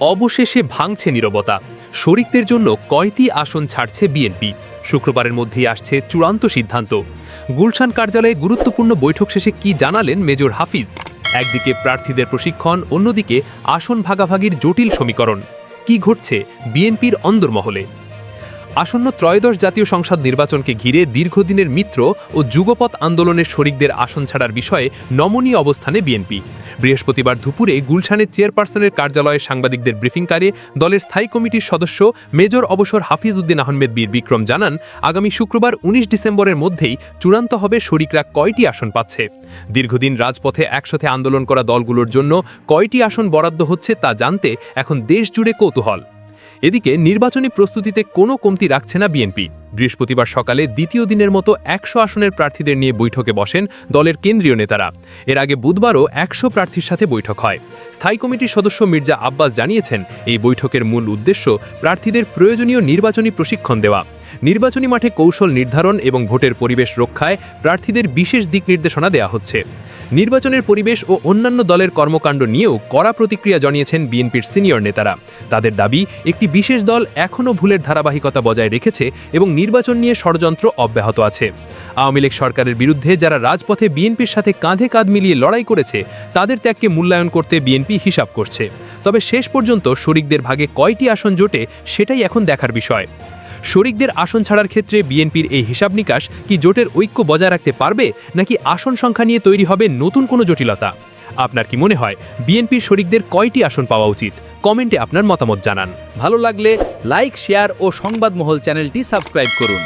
অবশেষে ভাঙছে নিরবতা। শরিকদের জন্য কয়টি আসন ছাড়ছে বিএনপি। শুক্রবারের মধ্যেই আসছে চূড়ান্ত সিদ্ধান্ত। গুলশান কার্যালয়ে গুরুত্বপূর্ণ বৈঠক শেষে কি জানালেন মেজর হাফিজ? একদিকে প্রার্থীদের প্রশিক্ষণ, অন্যদিকে আসন ভাগাভাগির জটিল সমীকরণ। কি ঘটছে বিএনপির অন্দরমহলে? আসন্ন ত্রয়োদশ জাতীয় সংসদ নির্বাচনকে ঘিরে দীর্ঘদিনের মিত্র ও যুগপথ আন্দোলনের শরিকদের আসন ছাড়ার বিষয়ে নমনীয় অবস্থানে বিএনপি। বৃহস্পতিবার দুপুরে গুলশানের চেয়ারপারসনের কার্যালয়ে সাংবাদিকদের ব্রিফিংকারে দলের স্থায়ী কমিটির সদস্য মেজর অবসর হাফিজ উদ্দিন আহমেদ বীর বিক্রম জানান, আগামী শুক্রবার উনিশ ডিসেম্বরের মধ্যেই চূড়ান্ত হবে শরিকরা কয়টি আসন পাচ্ছে। দীর্ঘদিন রাজপথে একসাথে আন্দোলন করা দলগুলোর জন্য কয়টি আসন বরাদ্দ হচ্ছে তা জানতে এখন দেশ জুড়ে কৌতূহল। এদিকে নির্বাচনী প্রস্তুতিতে কোনো কমতি রাখছে না বিএনপি। বৃহস্পতিবার সকালে দ্বিতীয় দিনের মতো একশো আসনের প্রার্থীদের নিয়ে বৈঠকে বসেন দলের কেন্দ্রীয় নেতারা। এর আগে বুধবারও একশো প্রার্থীর সাথে বৈঠক হয়। স্থায়ী কমিটির সদস্য মির্জা আব্বাস জানিয়েছেন, এই বৈঠকের মূল উদ্দেশ্য প্রার্থীদের প্রয়োজনীয় নির্বাচনী প্রশিক্ষণ দেওয়া। নির্বাচনী মাঠে কৌশল নির্ধারণ এবং ভোটের পরিবেশ রক্ষায় প্রার্থীদের বিশেষ দিক নির্দেশনা দেওয়া হচ্ছে। নির্বাচনের পরিবেশ ও অন্যান্য দলের কর্মকাণ্ড নিয়েও কড়া প্রতিক্রিয়া জানিয়েছেন বিএনপির সিনিয়র নেতারা। তাদের দাবি, একটি বিশেষ দল এখনও ভুলের ধারাবাহিকতা বজায় রেখেছে এবং নির্বাচন নিয়ে ষড়যন্ত্র অব্যাহত আছে। আওয়ামী লীগ সরকারের বিরুদ্ধে যারা রাজপথে বিএনপির সাথে কাঁধে কাঁধ মিলিয়ে লড়াই করেছে, তাদের ত্যাগকে মূল্যায়ন করতে বিএনপি হিসাব করছে। তবে শেষ পর্যন্ত শরিকদের ভাগে কয়টি আসন জোটে, সেটাই এখন দেখার বিষয়। শরিকদের আসন ছাড়ার ক্ষেত্রে বিএনপির এই হিসাব নিকাশ কি জোটের ঐক্য বজায় রাখতে পারবে, নাকি আসন সংখ্যা নিয়ে তৈরি হবে নতুন কোনো জটিলতা? আপনার কি মনে হয়, বিএনপির শরিকদের কয়টি আসন পাওয়া উচিত? কমেন্টে আপনার মতামত জানান। ভালো লাগলে লাইক, শেয়ার ও সংবাদমহল চ্যানেলটি সাবস্ক্রাইব করুন।